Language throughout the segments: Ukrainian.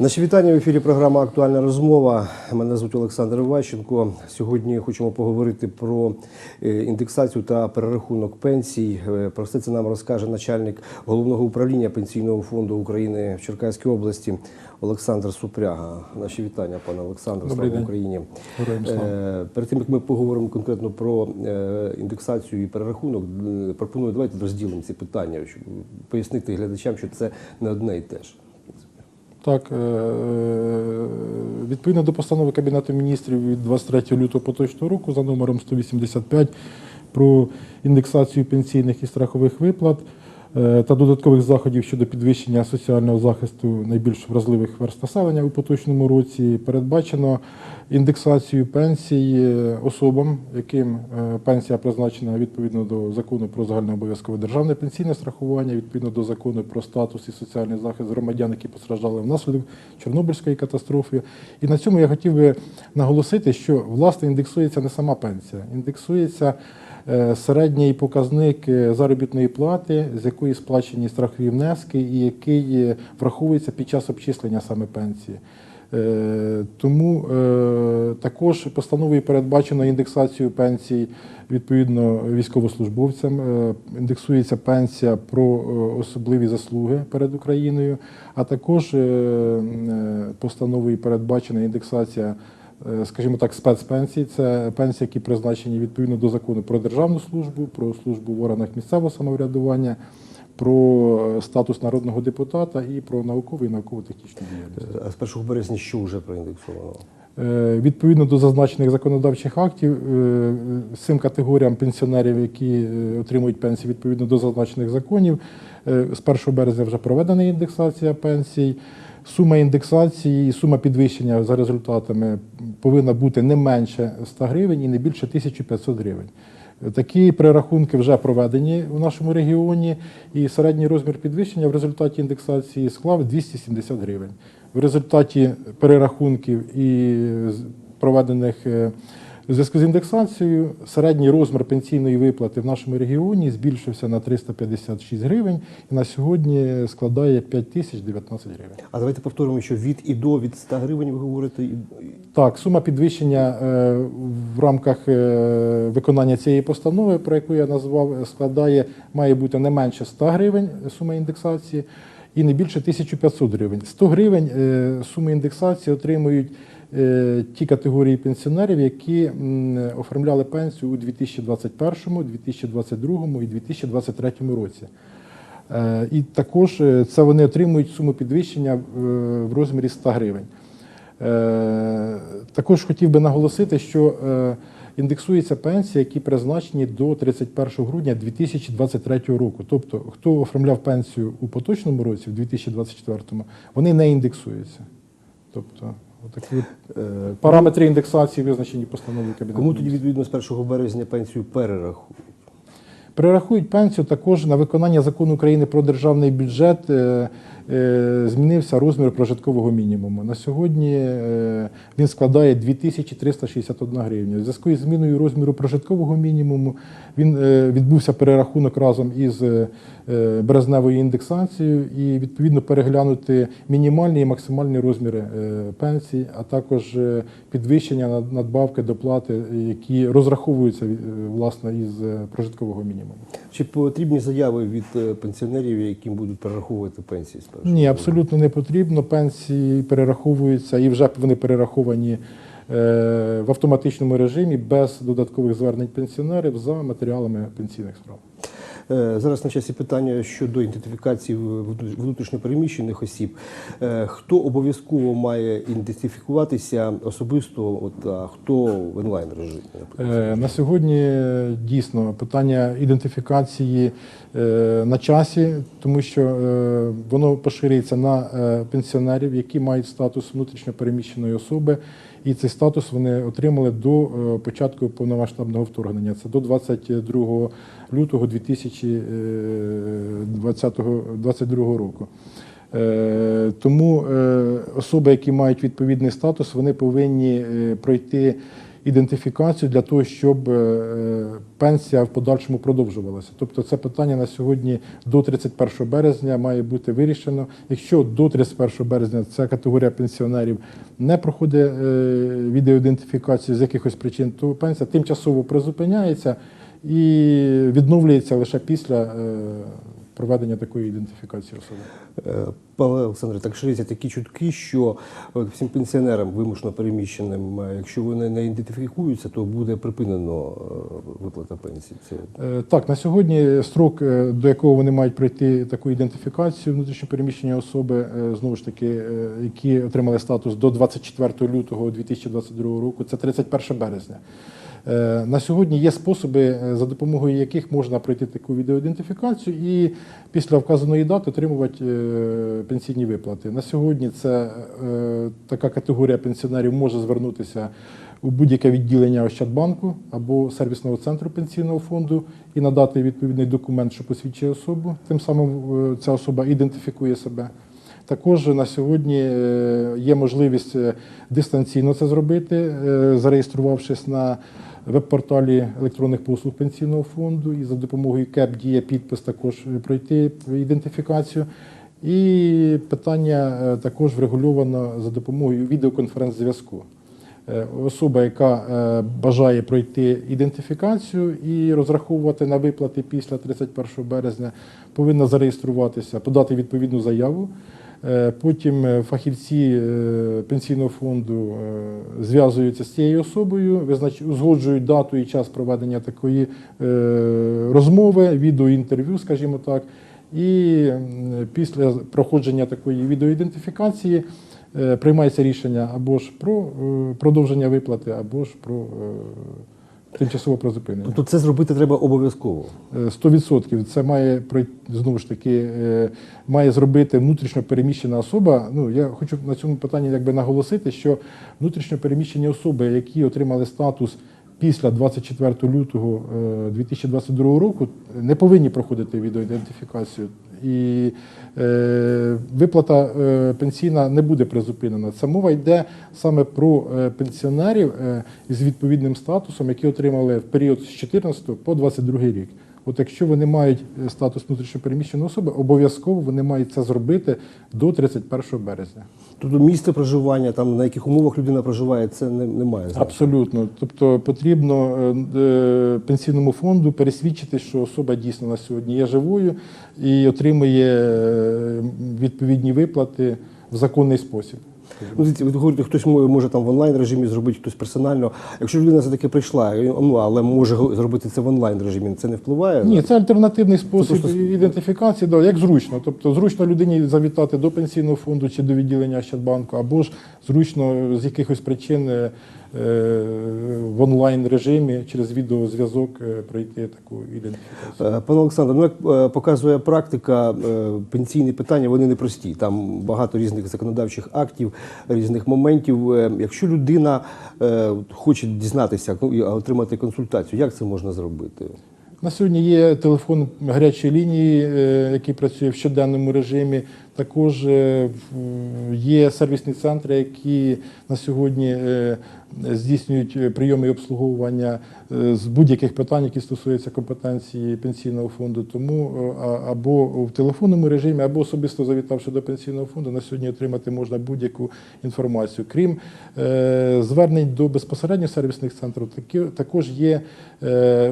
Наші вітання в ефірі. Програма Актуальна розмова. Мене звуть Олександр Іващенко. Сьогодні хочемо поговорити про е, індексацію та перерахунок пенсій. Е, Про все це нам розкаже начальник головного управління пенсійного фонду України в Черкаській області Олександр Супряга. Наші вітання, пане Олександре. Добрий Слава. Україні. Слава. Е, Перед тим як ми поговоримо конкретно про індексацію і перерахунок, пропоную давайте розділимо ці питання, щоб пояснити глядачам, що це не одне і те ж. Так, е, відповідно до постанови Кабінету міністрів від 23 лютого поточного року за номером 185 про індексацію пенсійних і страхових виплат е, та додаткових заходів щодо підвищення соціального захисту найбільш вразливих верст населення у поточному році передбачено індексацію пенсій е, особам, яким е, пенсія призначена відповідно до закону про загальнообов'язкове державне пенсійне страхування, відповідно до закону про статус і соціальний захист громадян, які постраждали внаслідок Чорнобильської катастрофи. І на цьому я хотів би наголосити, що власне індексується не сама пенсія, індексується е, середній показник е, заробітної плати, з якої сплачені страхові внески, і який е, враховується під час обчислення саме пенсії. Е, Тому е, також постановою передбачено індексацію пенсій відповідно військовослужбовцям. Е, Індексується пенсія про е, особливі заслуги перед Україною, а також е, е, постановою передбачена індексація. Е, Скажімо так, спецпенсій це пенсії, які призначені відповідно до закону про державну службу, про службу в органах місцевого самоврядування, про е, статус народного депутата і про наукову і науково-технічну діяльність. А з 1 березня що вже проіндексовано? Е, Відповідно до зазначених законодавчих актів, е, цим категоріям пенсіонерів, які е, отримують пенсії відповідно до зазначених законів, е, з 1 березня вже проведена індексація пенсій. Сума індексації і сума підвищення за результатами повинна бути не менше 100 гривень і не більше 1500 гривень. Такі перерахунки вже проведені у нашому регіоні, і середній розмір підвищення в результаті індексації склав 270 гривень. В результаті перерахунків і проведених е, у зв'язку з індексацією середній розмір пенсійної виплати в нашому регіоні збільшився на 356 гривень і на сьогодні складає 5019 гривень. А давайте повторимо, що від і до від 100 гривень ви говорите. Так, сума підвищення е, в рамках е, виконання цієї постанови, про яку я назвав, складає, має бути не менше 100 гривень сума індексації і не більше 1500 гривень. 100 гривень е, суми індексації отримують ті категорії пенсіонерів, які оформляли пенсію у 2021, 2022 і 2023 році. Е, І також е, це вони отримують суму підвищення е, в розмірі 100 гривень. Е, Також хотів би наголосити, що е, індексуються пенсії, які призначені до 31 грудня 2023 року. Тобто, хто оформляв пенсію у поточному році, в 2024, вони не індексуються. Тобто, такі Е, параметри індексації визначені постановою Кабінету. Кому тоді відповідно з 1 березня пенсію перерахують? Перерахують пенсію також на виконання закону України про державний бюджет. Е, Змінився розмір прожиткового мінімуму. На сьогодні е, він складає 2361 гривня. У зв'язку із зміною розміру прожиткового мінімуму він е, відбувся перерахунок разом із березневою індексацією і відповідно переглянути мінімальні і максимальні розміри пенсій, а також підвищення над- надбавки доплати, які розраховуються власне із прожиткового мінімуму. Чи потрібні заяви від пенсіонерів, яким будуть перераховувати пенсії з 1 Ні, абсолютно не потрібно. Пенсії перераховуються і вже вони перераховані е, в автоматичному режимі без додаткових звернень пенсіонерів за матеріалами пенсійних справ. Е, Зараз на часі питання щодо ідентифікації внутрішньопереміщених осіб. Е, Хто обов'язково має ідентифікуватися особисто, от, а хто в онлайн режимі? Е, На сьогодні дійсно питання ідентифікації на часі, тому що воно поширюється на пенсіонерів, які мають статус внутрішньопереміщеної особи, і цей статус вони отримали до е, початку повномасштабного вторгнення. Це до 22 лютого 2022 року. Е, Тому е, особи, які мають відповідний статус, вони повинні е, пройти ідентифікацію для того, щоб е, пенсія в подальшому продовжувалася. Тобто це питання на сьогодні до 31 березня має бути вирішено. Якщо до 31 березня ця категорія пенсіонерів не проходить е, відеоідентифікацію з якихось причин, то пенсія тимчасово призупиняється і відновлюється лише після е, проведення такої ідентифікації особи. Е, Пане Олександре, так ширяться такі чутки, що всім пенсіонерам вимушено переміщеним, е, якщо вони не ідентифікуються, то буде припинено е, виплата пенсії. Це Е, Так, на сьогодні строк, е, до якого вони мають пройти таку ідентифікацію внутрішньопереміщення особи, е, знову ж таки, е, які отримали статус до 24 лютого 2022 року, це 31 березня. Е, На сьогодні є способи, е, за допомогою яких можна пройти таку відеоідентифікацію і після вказаної дати отримувати е, пенсійні виплати. На сьогодні це така категорія пенсіонерів може звернутися у будь-яке відділення Ощадбанку або сервісного центру пенсійного фонду і надати відповідний документ, що посвідчує особу. Тим самим ця особа ідентифікує себе. Також на сьогодні е, є можливість е, дистанційно це зробити, е, зареєструвавшись на веб-порталі електронних послуг пенсійного фонду і за допомогою КЕП діє підпис також пройти ідентифікацію. І питання також врегульовано за допомогою відеоконференц-зв'язку. Особа, яка бажає пройти ідентифікацію і розраховувати на виплати після 31 березня, повинна зареєструватися, подати відповідну заяву. Е, Потім е, фахівці е, пенсійного фонду зв'язуються з цією особою, узгоджують дату і час проведення такої розмови, відеоінтерв'ю, скажімо так. І після проходження такої відеоідентифікації приймається рішення або ж про продовження виплати, або ж про е, тимчасове призупинення. тобто це зробити треба обов'язково. Е, 100% це має знову ж таки е, має зробити внутрішньо переміщена особа. Ну я хочу на цьому питанні якби наголосити, що внутрішньо переміщені особи, які отримали статус після 24 лютого е, 2022 року, не повинні проходити відеоідентифікацію. І е, виплата е, пенсійна не буде призупинена. Це мова йде саме про е, пенсіонерів з відповідним статусом, які отримали в період з 14 по 22 рік. От якщо вони мають е, статус внутрішньопереміщеної особи, обов'язково вони мають це зробити до 31 березня. Тобто місце проживання, там на яких умовах людина проживає, це не, немає значення. Абсолютно. Тобто потрібно е, е, пенсійному фонду пересвідчити, що особа дійсно на сьогодні є живою і отримує е, відповідні виплати в законний спосіб. Ну, ви говорите, хтось може, може там в онлайн режимі зробити, хтось персонально. Якщо людина все таки прийшла, ну але може зробити це в онлайн режимі, це не впливає? Ні, це альтернативний спосіб просто- ідентифікації, да, як зручно. Тобто зручно людині завітати до пенсійного фонду чи до відділення Ощадбанку, або ж зручно з якихось причин е, в онлайн режимі через відеозв'язок е, пройти таку ідентифікацію. Е, Пане Олександр, ну як е, показує практика, е, пенсійні питання вони непрості. Там багато різних законодавчих актів, різних моментів. Е, Якщо людина е, хоче дізнатися ну, і отримати консультацію, як це можна зробити? На сьогодні є телефон гарячої лінії, е, який працює в щоденному режимі. Також е, є сервісні центри, які на сьогодні е, здійснюють е, прийоми і обслуговування е, з будь-яких питань, які стосуються компетенції пенсійного фонду. Тому е, або в телефонному режимі, або особисто завітавши до пенсійного фонду, на сьогодні отримати можна будь-яку інформацію. Крім звернень до безпосередньо сервісних центрів, також є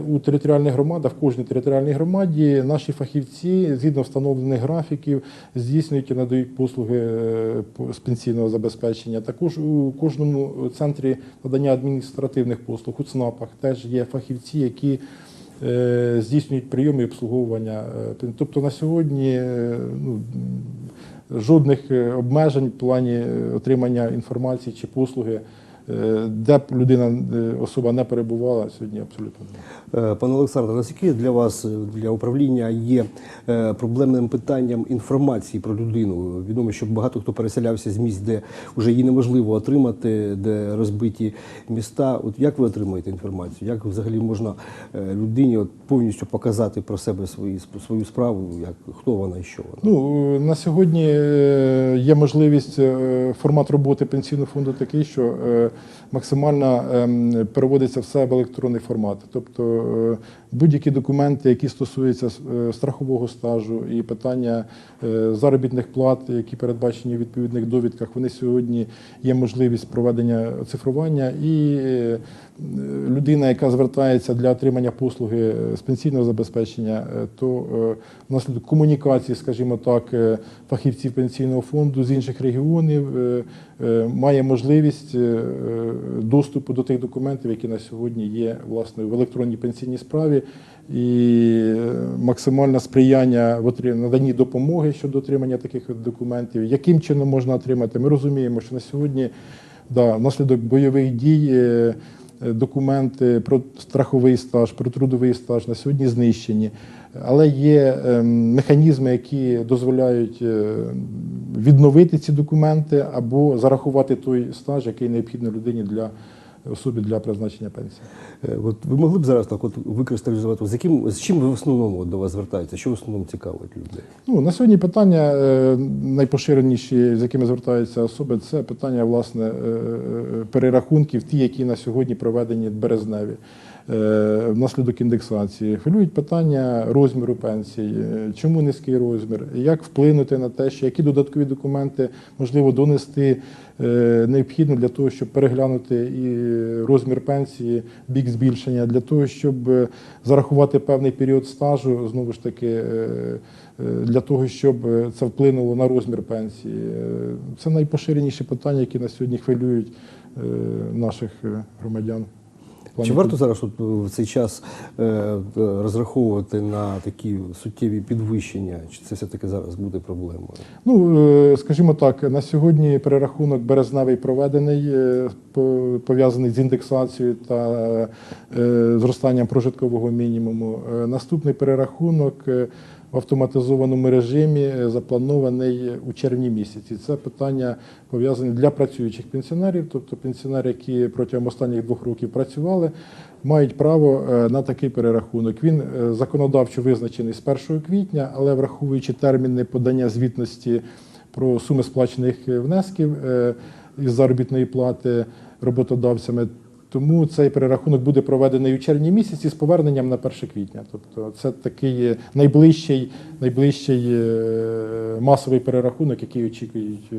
у територіальних громадах, в кожній територіальній громаді наші фахівці згідно встановлених графіків здійснюють і надають послуги по- з пенсійного забезпечення. Також у кожному центрі надання адміністративних послуг у ЦНАПах теж є фахівці, які е, здійснюють прийоми і обслуговування. Е, Тобто на сьогодні е, ну, жодних обмежень в плані отримання інформації чи послуги, де б людина, е, особа не перебувала, сьогодні абсолютно. Е, Пане Олександре, наскільки для вас, е, для управління, є е, проблемним питанням інформації про людину? Відомо, що багато хто переселявся з місць, де вже її неможливо отримати, де розбиті міста. От як ви отримуєте інформацію? Як взагалі можна е, людині от повністю показати про себе свої, свою справу, як хто вона і що вона? Ну, е, на сьогодні е, є можливість, е, формат роботи пенсійного фонду такий, що е, максимально ем, переводиться все в електронний формат. Тобто е, будь-які документи, які стосуються е, страхового стажу і питання е, заробітних плат, які передбачені в відповідних довідках, вони сьогодні є можливість проведення цифрування і людина, яка звертається для отримання послуги з пенсійного забезпечення, то внаслідок комунікації, скажімо так, фахівців пенсійного фонду з інших регіонів має можливість доступу до тих документів, які на сьогодні є власне в електронній пенсійній справі, і е, максимальне сприяння в наданні допомоги щодо отримання таких документів. Яким чином можна отримати? Ми розуміємо, що на сьогодні да, внаслідок бойових дій. е, е, Документи про страховий стаж, про трудовий стаж на сьогодні знищені, але є ем, механізми, які дозволяють е, відновити ці документи або зарахувати той стаж, який необхідний людині для особі для призначення пенсії. Е, От ви могли б зараз так от викристалізувати, з яким з чим ви в основному до вас звертаєтеся? Що в основному цікавить людей? Ну, на сьогодні питання е, найпоширеніші, з якими звертаються особи, це питання власне перерахунків, ті, які на сьогодні проведені березневі. Е, Внаслідок індексації хвилюють питання розміру пенсій, е, чому низький розмір, як вплинути на те, що які додаткові документи можливо донести е, необхідно для того, щоб переглянути і розмір пенсії, бік збільшення, для того, щоб зарахувати певний період стажу, знову ж таки, для того, щоб це вплинуло на розмір пенсії. Це найпоширеніші питання, які на сьогодні хвилюють наших громадян. Чи варто зараз от, в цей час е, е, розраховувати на такі суттєві підвищення? Чи це все-таки зараз буде проблемою? Ну, е, скажімо так, на сьогодні перерахунок березневий проведений, е, пов'язаний з індексацією та е, зростанням прожиткового мінімуму. Е, Наступний перерахунок е, в автоматизованому режимі е, запланований у червні місяці. Це питання пов'язані для працюючих пенсіонерів, тобто пенсіонери, які протягом останніх двох років працювали, мають право е, на такий перерахунок. Він е, законодавчо визначений з 1 квітня, але враховуючи терміни подання звітності про суми сплачених е, внесків е, із заробітної плати роботодавцями. Тому цей перерахунок буде проведений у червні місяці з поверненням на 1 квітня. Тобто це такий найближчий, найближчий е, масовий перерахунок, який очікують, е,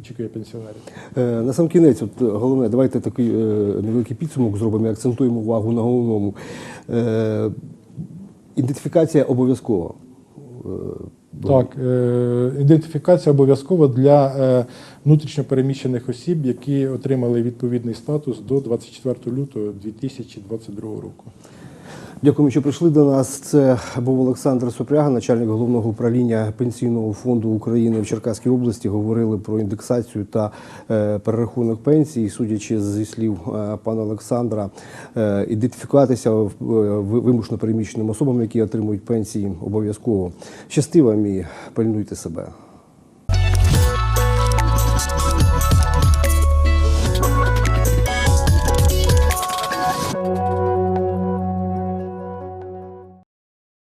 очікує пенсіонерів. Е, На сам кінець, от головне, давайте такий невеликий підсумок зробимо і акцентуємо увагу на головному. Ідентифікація обов'язкова. Так, е, ідентифікація обов'язкова для е, внутрішньопереміщених осіб, які отримали відповідний статус до 24 лютого 2022 року. Дякуємо, що прийшли до нас. Це був Олександр Супряга, начальник головного управління Пенсійного фонду України в Черкаській області. Говорили про індексацію та е, перерахунок пенсій. Судячи зі слів е, пана Олександра, е, ідентифікуватися вимушено переміщеним особам, які отримують пенсії, обов'язково. Щасти вам і пильнуйте себе.